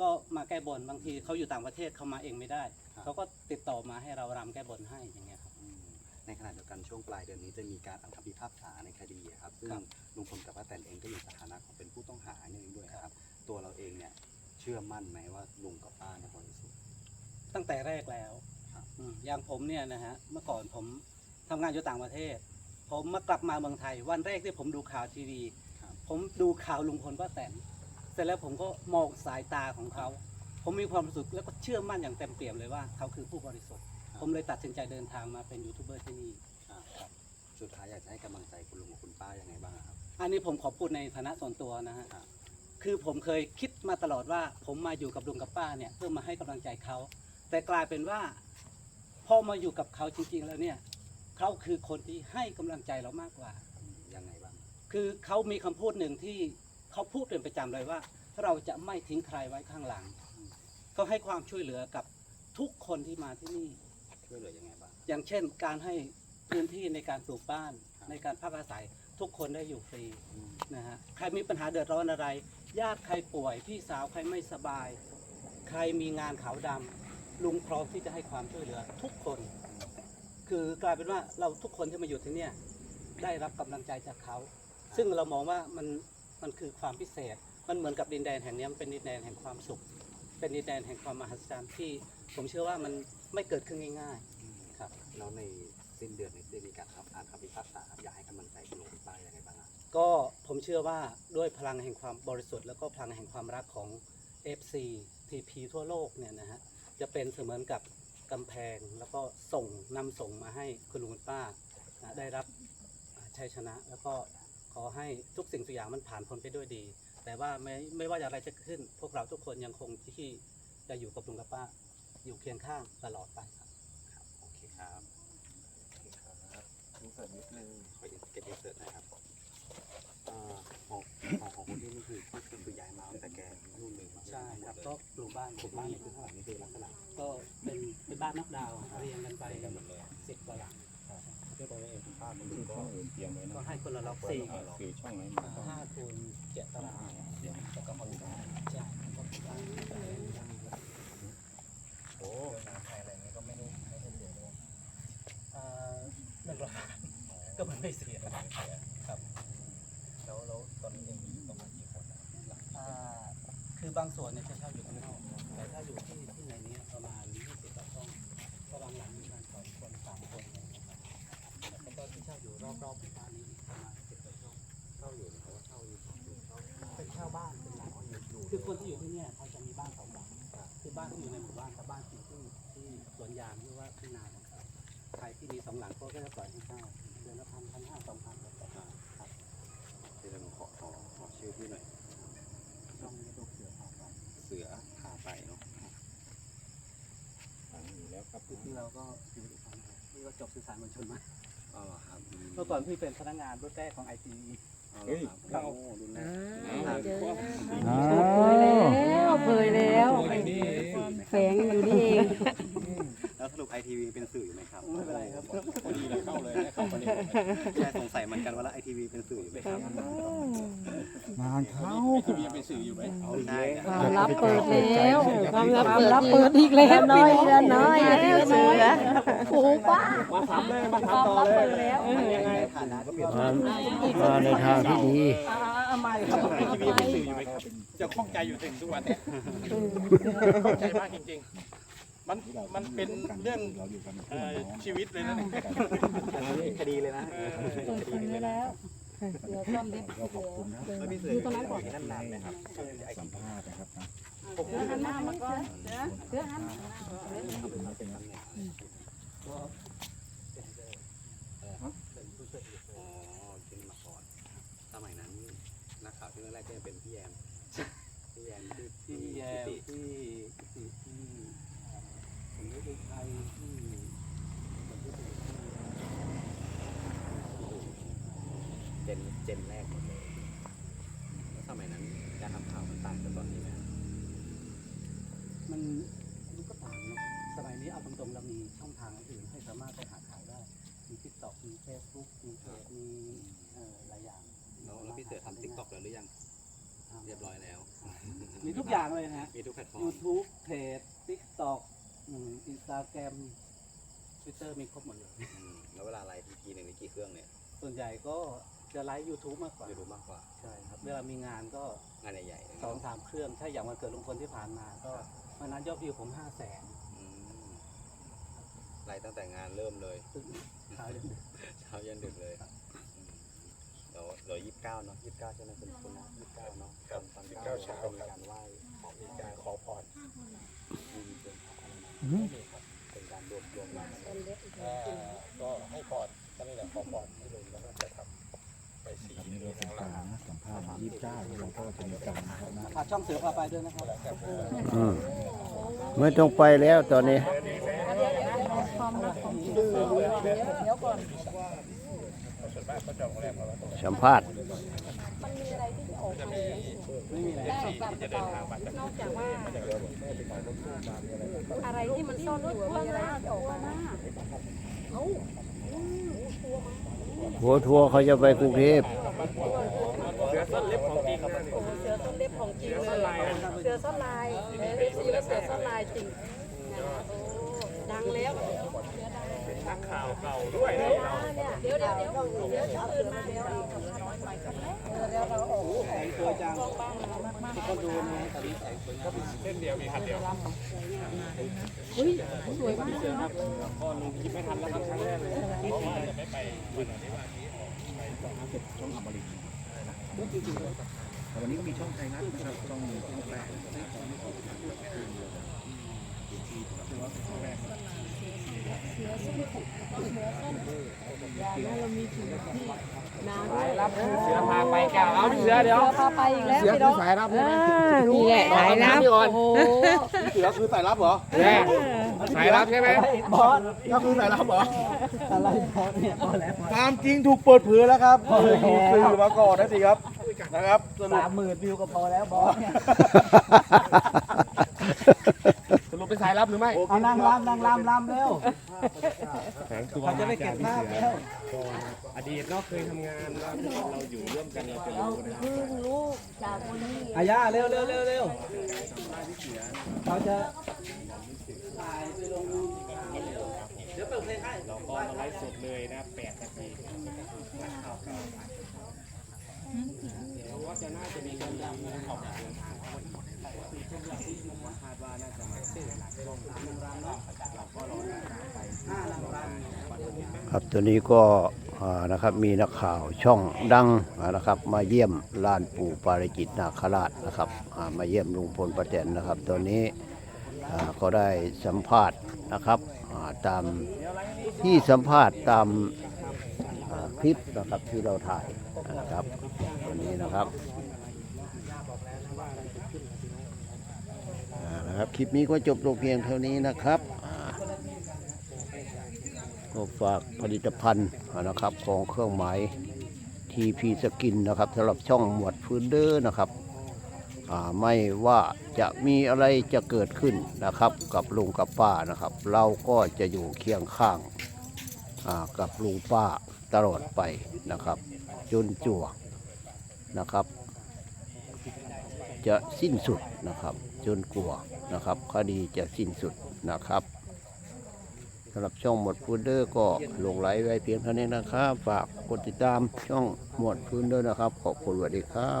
ก็มาแก้บนบางทีเขาอยู่ต่างประเทศเขามาเองไม่ได้ ครับ เขาก็ติดต่อมาให้เรารำแก้บนให้อย่างเงี้ยครับอืมในขณะเดียวกันช่วงปลายเดือนนี้จะมีการอ่านคำพิพากษาในคดีอะครับซึ่งครับลุงพลกับป้าแตนเองก็อยู่สถานะของเป็นผู้ต้องหาเนี่ยเองด้วยครับ ตัวเราเองเนี่ยเชื่อมั่นไหมว่าลุงกับป้าเนี่ยบริสุทธิ์ ตั้งแต่แรกแล้วครับ อืมอย่างผมเนี่ยนะฮะเมื่อก่อนผมทำงานอยู่ต่างประเทศ ผมมากลับมาเมืองไทย วันแรกที่ผมดูข่าวทีวี ครับผมดูข่าวลุงพลป้าแตนเสร็จแล้วผมก็มองสายตาของเขา ผมมีความรู้สึกแล้วก็เชื่อมั่นอย่างเต็มเปี่ยมเลยว่าเขาคือผู้บริสุทธิ์ ผมเลยตัดสินใจเดินทางมาเป็นยูทูบเบอร์ที่นี่ครับสุดท้ายอยากจะให้กำลังใจคุณลุงกับคุณป้ายังไงบ้างครับ อันนี้ผมขอพูดในฐานะส่วนตัวนะฮะ ครับ คือผมเคยคิดมาตลอดว่า ผมมาอยู่กับลุงกับป้าเนี่ยเพื่อมาให้กำลังใจเขา แต่กลายเป็นว่าพอมาอยู่กับเขาจริง ๆ แล้วเนี่ยเขาคือคนที่ให้กำลังใจเรามากกว่าอืมยังไงบ้าง คือเขามีคำพูดหนึ่งที่ เขาพูดเป็นประจำเลยว่า เราจะไม่ทิ้งใครไว้ข้างหลัง เขาให้ความช่วยเหลือกับทุกคนที่มาที่นี่ช่วยเหลือยังไงบ้าง อย่างเช่น การให้พื้นที่ในการปลูกบ้านครับในการพักอาศัยทุกคนได้อยู่ฟรีอืมนะฮะใครมีปัญหาเดือดร้อนอะไร ญาติใครป่วย พี่สาวใครไม่สบาย ใครมีงานขาวดำลุงพร้อมที่จะให้ความช่วยเหลือทุกคน คือกลายเป็นว่าเราทุกคนที่มาอยู่ที่เนี่ยได้รับกำลังใจจากเขา ซึ่งเรามองว่ามัน มันคือความพิเศษ มันเหมือนกับดินแดนแห่งเนี้ยมันเป็นดินแดนแห่งความสุข เป็นดินแดนแห่งความมหัศจรรย์ที่ ผมเชื่อว่ามันไม่เกิดขึ้นง่าย ๆ ครับ แล้วในสิ้นเดือนนี้จะมีการครับอ่านคำพิพากษาครับอยากให้กำลังใจคุณลุงคุณป้ายังไงบ้างครับก็ผมเชื่อว่าด้วยพลังแห่งความบริสุทธิ์แล้วก็พลังแห่งความรักของ FC TP ทั่วโลกเนี่ยนะฮะจะเป็นเสมือนกับกำแพงแล้วก็ส่งนำส่งมาให้คุณลุงคุณป้านะได้รับอ่าชัยชนะแล้วก็ ขอให้ทุกสิ่งทุกอย่างมันผ่านพ้นไปด้วยดี แต่ว่าไม่ไม่ว่าอะไรจะขึ้น พวกเราทุกคนยังคงที่จะอยู่กับลุงกับป้า อยู่เคียงข้างตลอดไปครับครับโอเคครับอินเสิร์ตนิดนึงขอเก็บอินเสิร์ตหนะครับอ่าของของของคนที่นี่คือก็คือย้ายมาตั้งแต่แกนู่นเลยมาใช่ครับก็ปลูกบ้านผมบ้านนี่คือข้างหลังนี่คือลักษณะก็เป็นเป็นบ้านนักดาวน์เรียงกันไปสิบกว่าหลัง เรียบร้อยเองภาพมันก็เตรียมไว้ก็นะให้คนละล็อกสี่คือช่องไหนอ่าห้าคูณเจ็ดตารางแล้วก็มาดูได้ใช่ก็ปลู ที่นาของเขาใครที่มีสองหลังก็จะปล่อยให้เช่าเดือนละพันพันห้าสองพันแล้วแต่ครับเดี๋ยวเราขอขอขอชื่อพี่หน่อยช่องยูทูบเสือพาไปเสือพาไปเนาะหลังอยู่แล้วครับคือที่เราก็ชีวิตอีกครั้งนี่ก็จบสื่อสารมวลชนมาอ๋อเหรอครับเมื่อก่อนพี่เป็นพนักงานรุ่นแรกของไอทีเอาเหรอครับโอ้รุ่นแรกอ่าเจออ้าเผยแล้ววเผยแล้วแฝงอยู่นี่เองแล้วส รุปไอทีวีเป็นสื่ออยู่ไหมครับไม่เป็นไรครับพอดีเลยเข้าเลยได้เข้าประเด็นเลยใช่สงสัยเหมือนกันว่าแล้วไอทีวีเป็นสื่ออยู่ไหมครับงานเข้าทีวียังเป็นสื่ออยู่ไหมใช่ความลับเปิดแล้วความลับเปิดอีกแล้วน้อยละน้อยแล้วเสือโอ้ป้ามาถามเลยมาถามความต่อลับเลเปิยดแล้วยังไงฐานะก็เปลี่ยนมามาในทางที่ดีไม่ครับทีวีเป็นสื่ออยู่ไหมครับจะข้องใจอยู่ถึงทุกวันเนี่ยข้องใจมากจริงๆ มันมันเป็นเรื่องเอ่อชีวิตเลยนะเนี่ยคดีเลยนะเปิดคนไว้แล้ว เดี๋ยวซ่อมเล็บเดี๋ยวแล้วพี่เสืออยู่ตรงนั้นก่อนนั่นนานนะครับสัมภาษณ์นะครับเสือหันหน้ามาก่อนเสือเสือหันอ๋อเป็นมาก่อนสมัยนั้นนักข่าวที่แรกๆก็ยังเป็นพี่แยมพี่แยมที่ที่แยมติที่ที่ที่ผมรู้เป็นใครที่ผมรู้เป็นที่ เจนเจนแรกหมดเลยแล้วสมัยนั้นการทำข่าวมันต่างจากตอนนี้ไหมครับมันมันก็ต่างเนาะสมัยนี้เอาตรงๆเรามีช่องทางอื่นให้สามารถไปหาข่าวได้ มีทิกตอกมีเฟซบุ๊กมีเพจมีเอ่อหลายอย่างแล้วแล้วพี่เสือทำติ๊กต็อกแล้วหรือยังทำเรียบร้อยแล้ว มีทุกอย่างอย่างเลยนะฮะ มีทุกแพลตฟอร์ม YouTube เพจ TikTok อินสตาแกรม Twitter มีครบหมดเลย อืมแล้วเวลาไลฟ์ทีทีหนึ่งนี่กี่เครื่องเนี่ย ส่วนใหญ่ก็ จะไลฟ์ YouTube มากกว่าไม่รู้มากกว่าใช่ครับ เวลามีงานก็งานใหญ่ๆสองสามเครื่องถ้าอย่างวันเกิดลุงพลที่ผ่านมาก็วันนั้นยอดวิวผมห้าแสนอืมไลฟ์ตั้งแต่งานเริ่มเลยซึ่งขายเลยเช้ายันดึกเลยอืมเดี๋ยวเดี๋ยวยี่สิบเก้าเนาะยี่สิบเก้าใช่ไหมคุณคุณนะยี่สิบเก้าเนาะตอนตอนเก้าเช้ามีการไหว้มีการขอพรมีเป็นพระอะไรนะอืมเป็นการรวมรวมกันเอ่อก็ให้พรก็นี่แหละขอพรให้ลุงแล้วก็จะทำไปสีอันนี้เราเป็นการนะสัมภาษณ์ยี่สิบเก้าเราก็จะมีการนะครับนะ ฝากช่องเสือพาไปด้วยนะครับ อืมไม่ต้องไปแล้วตอนนี้ สัมภาษณ์ไม่มีอะไรนอกจากว่า อะไรที่มันซ่อนอยู่มีอะไรที่จะออกมาก หัวทัวร์เขาจะไปกรุงเทพเสือส้นเล็บของจริงเสือต้นเล็บของจริงเลยเสือส้นลายเอฟซีก็เสือส้นลายจริงโอ้ดังแล้วนักข่าวเก่าด้วยเดี๋ยวเดี๋ยวเดี๋ยวเดี๋ยวเดี๋ยวเราเดี๋ยวเราออกแสงสวยจังทุกคนดูนะตอนนี้แสงสวยงาเส้นเดียวมีคันเดียวสวยมากเลยเนาะก็ลุงคิดไม่ทันแล้วเลยเพรา ว่าจะไม่ไปวันนี้แต่วันนี้ก็มีช่องไทยรัฐนะครับช่องช่องแรก เสือพาไปกล่าวเอาเสือเดี๋ยวพาไปอีกแล้วพี่น้องสายรับใช่ไหมนี่แหละสายลับโอ้โหเสือคือสายรับเหรอแน่สายรับใช่ไหมบอสก็คือสายรับเหรออะไรบอสเนี่ยพอแล้วพอความจริงถูกเปิดเผยแล้วครับเคยมีสื่อมาก่อนนะสิครับนะครับสรุปสามหมื่นวิวก็พอแล้วบอสเนี่ย สรุปเป็นสายรับหรือไม่เอานั่งรำนั่งรำรำเร็วเขาจะได้เก็บภาพแล้วอดีตเนาะเคยทำงานแล้วเราอยู่ร่วมกันเราจะรู้นะครับเพิ่งรู้จากคนนี้อายาเร็วเร็วเร็วเร็วเขาจะถ่ายไปลงเดี๋ยวเปิดเพลงให้เราก็มาไลฟ์สดเลยนะ8นาทีว่าจะน่าจะมีการดำนะออกเดินทางเข้ามาอีกคาดว่าน่าจะมา ครับตัวนี้ก็นะครับมีนักข่าวช่องดังนะครับ มาเยี่ยมลานปู่ปาริจิตนาคราชนะครับมาเยี่ยมลุงพลป้าแตนนะครับตัวนี้อ่าก็ได้สัมภาษณ์นะครับตามที่สัมภาษณ์ตามคลิปนะครับที่เราถ่ายนะครับตัวนี้นะครับ นะครับ คลิปนี้ก็จบลงเพียงเท่านี้นะครับก็ฝากผลิตภัณฑ์นะครับของเครื่องหมายทีพีสกินนะครับสำหรับช่องหมวดพื้นเดอร์นะครับไม่ว่าจะมีอะไรจะเกิดขึ้นนะครับ กับลุงกับป้านะครับ เราก็จะอยู่เคียงข้างากับลุงป้าตลอดไปนะครับ จนจั่วนะครับ จะสิ้นสุดนะครับ จนกลัวนะครับคดีจะสิ้นสุดนะครับสำหรับช่องหมวดฟูดเดอร์ก็ลงไลค์ไว้เพียงเท่านี้นะครับ ฝากกดติดตามช่องหมวดฟูดเดอร์นะครับ ขอบคุณสวัสดีครับ